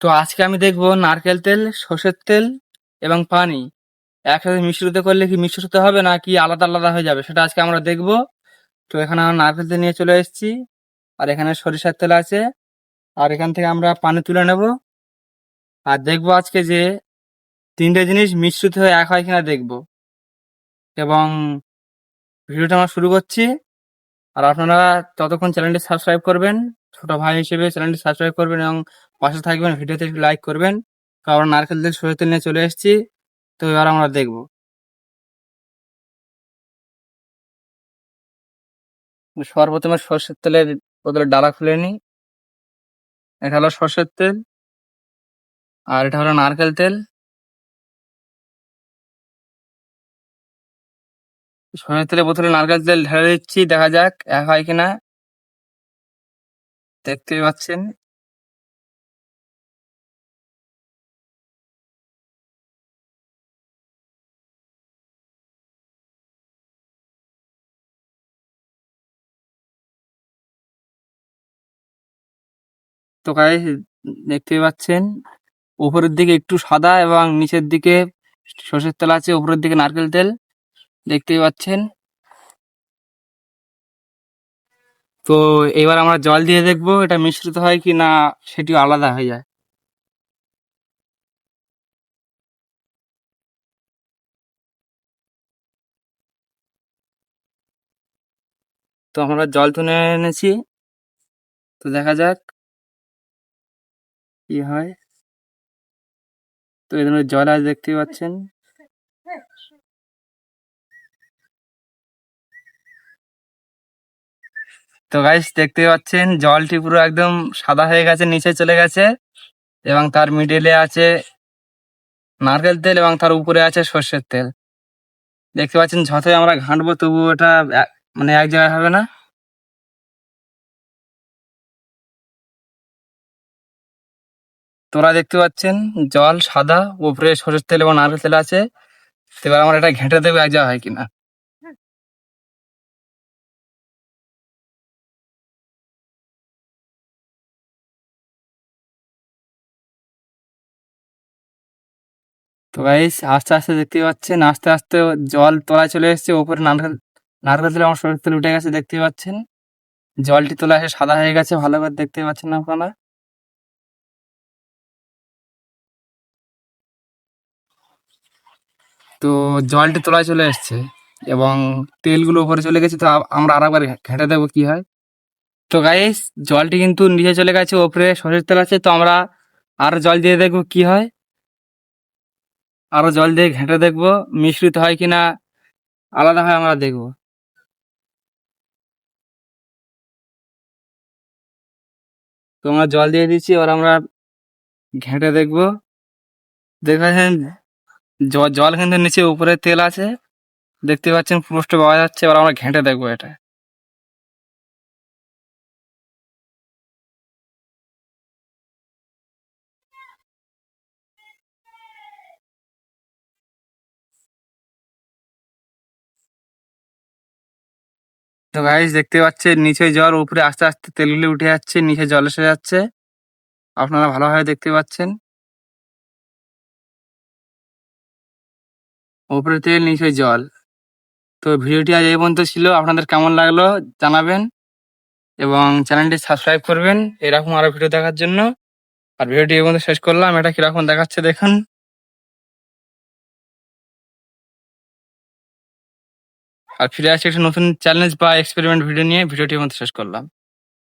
তো আজকে আমি দেখব নারকেল তেল, সর্ষের তেল এবং পানি। একসাথে মিশ্রিত করলে কি মিশ্রিত হবে না কি আলাদা আলাদা হয়ে যাবে, সেটা আজকে আমরা দেখব। তো এখানে আমরা নারকেল তেল নিয়ে চলে এসেছি। আর এখানে সরিষার তেল আছে। আর এখান থেকে আমরা পানি তুলে নেব। আর দেখব আজকে যে তিনটে জিনিস মিশ্রিত হয়ে এক হয় কিনা দেখব। এবং ভিডিওটা আমরা শুরু করছি। আর আপনারা ততক্ষণ চ্যানেলটি সাবস্ক্রাইব করবেন। ছোট ভাই হিসেবে চ্যানেলটি সাবস্ক্রাইব করবেন এবং পাশে থাকবেন, ভিডিওতে একটু লাইক করবেন। কারণ নারকেল তেল সরিষার তেল নিয়ে চলে এসেছি, তো এবার আমরা দেখব। সর্বপ্রথমে সর্ষের তেলের বোতলের ডালা খুলে নিই। এটা হলো সর্ষের তেল, আর এটা হলো নারকেল তেল। সর্ষের তেলের বোতলে নারকেল তেল ঢেলে দিচ্ছি, দেখা যাক, এক হয় কিনা। দেখতেই পাচ্ছেন? তো গাইস দেখতেই পাচ্ছেন? উপরের দিকে একটু সাদা এবং নিচের দিকে সর্ষের তেল আছে, উপরের দিকে নারকেল তেল। দেখতেই পাচ্ছেন। তো এবার আমরা জল দিয়ে দেখব এটা মিশ্রিত হয় কি না সেটিও আলাদা হয়ে যায়। তো আমরা জল তুলে এনেছি। তো দেখা যাক কি হয়। তো এই এখানে জল আছে, দেখতেই পাচ্ছেন। তো গাইস দেখতে পাচ্ছেন, জলটি পুরো একদম সাদা হয়ে গেছে, নিচে চলে গেছে এবং তার মিডলে আছে নারকেল তেল এবং তার উপরে আছে সর্ষের তেল। দেখতে পাচ্ছেন, যতই আমরা ঘাঁটবো তবু এক- মানে এক জায়গায় হবে না। তোরা দেখতে পাচ্ছেন, জল সাদা, উপরে সর্ষের তেল এবং নারকেল তেল আছে। এবার আমরা এটা ঘেঁটে দেবো এক জায়গা হয় কিনা। তো গাইস আস্তে আস্তে দেখতে পাচ্ছেন, আস্তে আস্তে জল তলায় চলে এসেছে উপরে নারকেল নারকেল তেল আমার সরষের তেল উঠে গেছে দেখতে পাচ্ছেন। জলটি তোলা এসে সাদা হয়ে গেছে, ভালো করে দেখতে পাচ্ছেন আপনারা। তো জলটি তোলায় চলে এসেছে এবং তেলগুলো উপরে চলে গেছে, তো আমরা আর একবার ঘেঁটে দেবো কি হয়। তো গাইস জলটি কিন্তু নিচে চলে গেছে, ওপরে সরষের তেল আছে, তো আমরা আর জল দিয়ে দেখব কি হয়। আরও জল দিয়ে ঘেঁটে দেখব, মিশ্রিত হয় কিনা, আলাদা হয় আমরা দেখব। তো আমরা জল দিয়ে দিচ্ছি, এবার আমরা ঘেঁটে দেখব। দেখেছেন? জল কিন্তু নিচে উপরে তেল আছে, দেখতে পাচ্ছেন পুরোষ্ট পাওয়া যাচ্ছে, এবার আমরা ঘেঁটে দেখব এটা। তো গাইস দেখতে পাচ্ছেন, নিচে জল, উপরে আস্তে আস্তে তেলগুলি উঠে যাচ্ছে, নিচে জল এসে যাচ্ছে। আপনারা ভালোভাবে দেখতে পাচ্ছেন। উপরে তেল, নিচে জল। তো ভিডিওটি আজ এই পর্যন্ত ছিল। আপনাদের কেমন লাগল জানাবেন এবং চ্যানেলটি সাবস্ক্রাইব করবেন। এরকম আরও ভিডিও দেখার জন্য। আর ভিডিওটি এই পর্যন্ত শেষ করলাম। এটা কীরকম দেখাচ্ছে দেখুন। আর ফিরে আসছে একটা নতুন চ্যালেঞ্জ বা এক্সপেরিমেন্ট ভিডিও নিয়ে। ভিডিওটি মধ্যে শেষ করলাম।